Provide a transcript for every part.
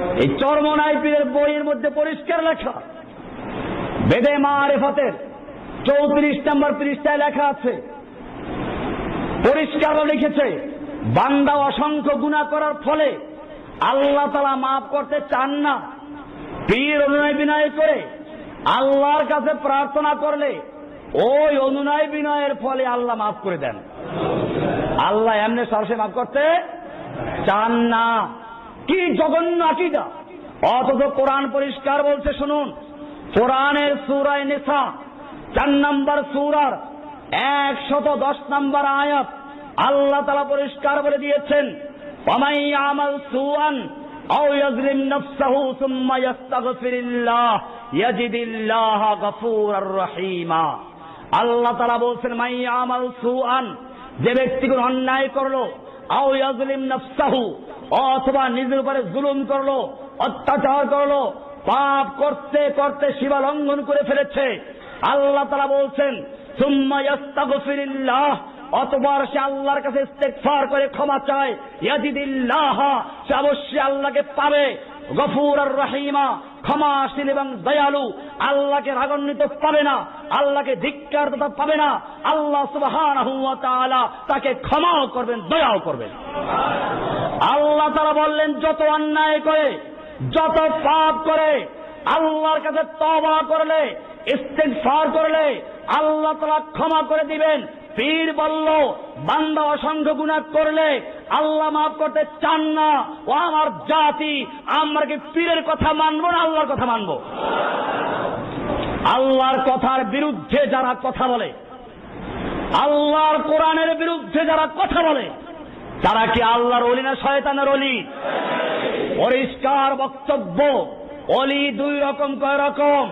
এই চরমনাই পীরের বইয়ের মধ্যে পরিষ্কার লেখা। বেদে মারেফতের চৌত্রিশ নম্বর পৃষ্ঠায় লেখা আছে পরিষ্কার লিখেছে বান্দা অসংখ্য গুণা করার ফলে আল্লাহ তালা মাফ করতে চান না। পীর অনুনয় বিনয় করে আল্লাহর কাছে প্রার্থনা করলে ওই অনুনয় বিনয়ের ফলে আল্লাহ মাফ করে দেন। আল্লাহ এমনি সরষে মাফ করতে চান না। কি জঘন্য আকিদা অথচ কোরআন পরিষ্কার বলছে শুনুন কোরআনের সুরায় নেশা চার নম্বর সুরার একশত দশ নম্বর আয়াত আল্লাহ তালা পরিষ্কার বলে দিয়েছেন ওমাই আমাল সুয়ান أو يظلم نفسه ثم يستغفر الله يجد الله غفورا رحيما আল্লাহ তারা বলছেন মাই আমাল সুআন যে ব্যক্তি কোন অন্যায় করলো আও ইয়াজলিম অথবা নিজের উপরে জুলুম করল, অত্যাচার করল, পাপ করতে করতে শিবা লঙ্ঘন করে ফেলেছে। আল্লাহ তারা বলছেন, সুম্মা ইয়াস্তাগফিরিল্লাহ অতবার সে আল্লাহর কাছে করে ক্ষমা চায়, ইয়াজিদিল্লাহ, সে অবশ্যই আল্লাহকে পাবে। গফুর আর রহিমা ক্ষমাশীল এবং দয়ালু। আল্লাহকে রাগান্বিত পাবে না, আল্লাহকে ধিক্কার পাবে না। আল্লাহ ওয়া তাকে ক্ষমাও করবেন, দয়াও করবেন। আল্লাহ তারা বললেন, যত অন্যায় করে, যত পাপ করে, আল্লাহর কাছে তবা করলে, ইস্তেগফার করলে, আল্লাহ তারা ক্ষমা করে দিবেন। পীর বলল, বান্দা অসংখ্য গুণা করলে আল্লাহ মাফ করতে চান না। ও আমার জাতি, আমরা কি পীরের কথা মানবো না আল্লাহর কথা মানবো? আল্লাহর কথার বিরুদ্ধে যারা কথা বলে, আল্লাহর কোরআনের বিরুদ্ধে যারা কথা বলে, তারা কি আল্লাহর অলি না শয়তানের অলি? পরিষ্কার বক্তব্য, অলি দুই রকম, কয় রকম?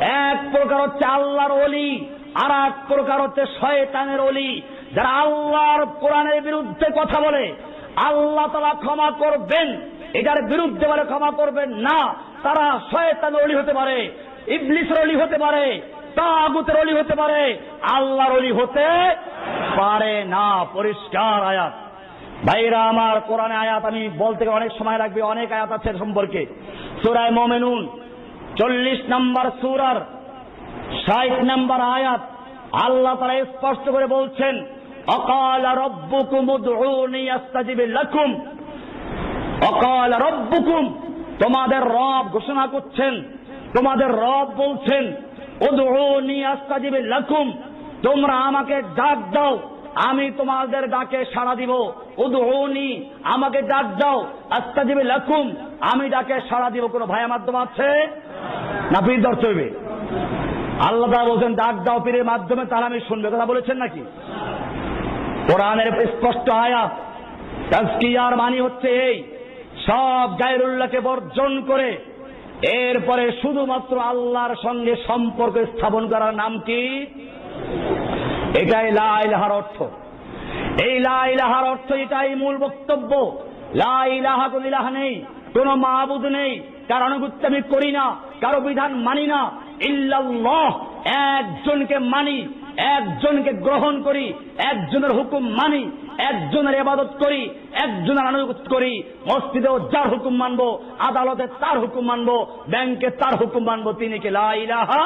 এক প্রকার হচ্ছে আল্লাহর অলি আর এক প্রকার হচ্ছে শয়তানের অলি যারা আল্লাহর কোরআনের বিরুদ্ধে কথা বলে। আল্লাহ তারা ক্ষমা করবেন, এটার বিরুদ্ধে বলে ক্ষমা করবেন না, তারা শয়তান অলি হতে পারে, ইবলিসের অলি হতে পারে, তাগুতের অলি হতে পারে, আল্লাহর অলি হতে পারে না। পরিষ্কার আয়াত। ভাইরা, আমার কোরআনে আয়াত আমি বলতে অনেক সময় লাগবে, অনেক আয়াত আছে সম্পর্কে। সুরায় মোমেনুন, চল্লিশ নম্বর সুরার ষাট নম্বর আয়াত আল্লাহ তারা স্পষ্ট করে বলছেন, অকাল রব্বুকুম লাকুম। অকাল রব্বুকুম, তোমাদের রব ঘোষণা করছেন, তোমাদের রব বলছেন লাকুম, তোমরা আমাকে ডাক দাও, আমি তোমাদের ডাকে সাড়া দিব। উদউনি, আমাকে ডাক দাও, আস্তাজিব লাকুম, আমি ডাকে সাড়া দিব। কোনো ভাইয়া মাধ্যম আছে? না দর্শ হইবে। আল্লাহ বলছেন, ডাক দাও পীরের মাধ্যমে তারা আমি শুনবে। কথা বলেছেন নাকি? কোরআনের স্পষ্ট আয়াত মানি হচ্ছে এই, সব গায়রুল্লাহকে বর্জন করে, এরপরে শুধুমাত্র আল্লাহর সঙ্গে সম্পর্ক স্থাপন করার নাম কি? এটাই লাইলাহার অর্থ। এই লাইলাহার অর্থ এটাই মূল বক্তব্য। লাইলাহা কোন ইলাহা নেই, কোন মাহবুদ নেই, কার অনুভূতি আমি করি না, কারও বিধান মানি না একজনকে মানি, একজনকে গ্রহণ করি, একজনের হুকুম মানি, একজনের এবাদত করি, একজনের আনুগত করি মসজিদেও যার হুকুম মানব, আদালতে তার হুকুম মানব, ব্যাংকে তার হুকুম মানব, তিনি কে লা ইলাহা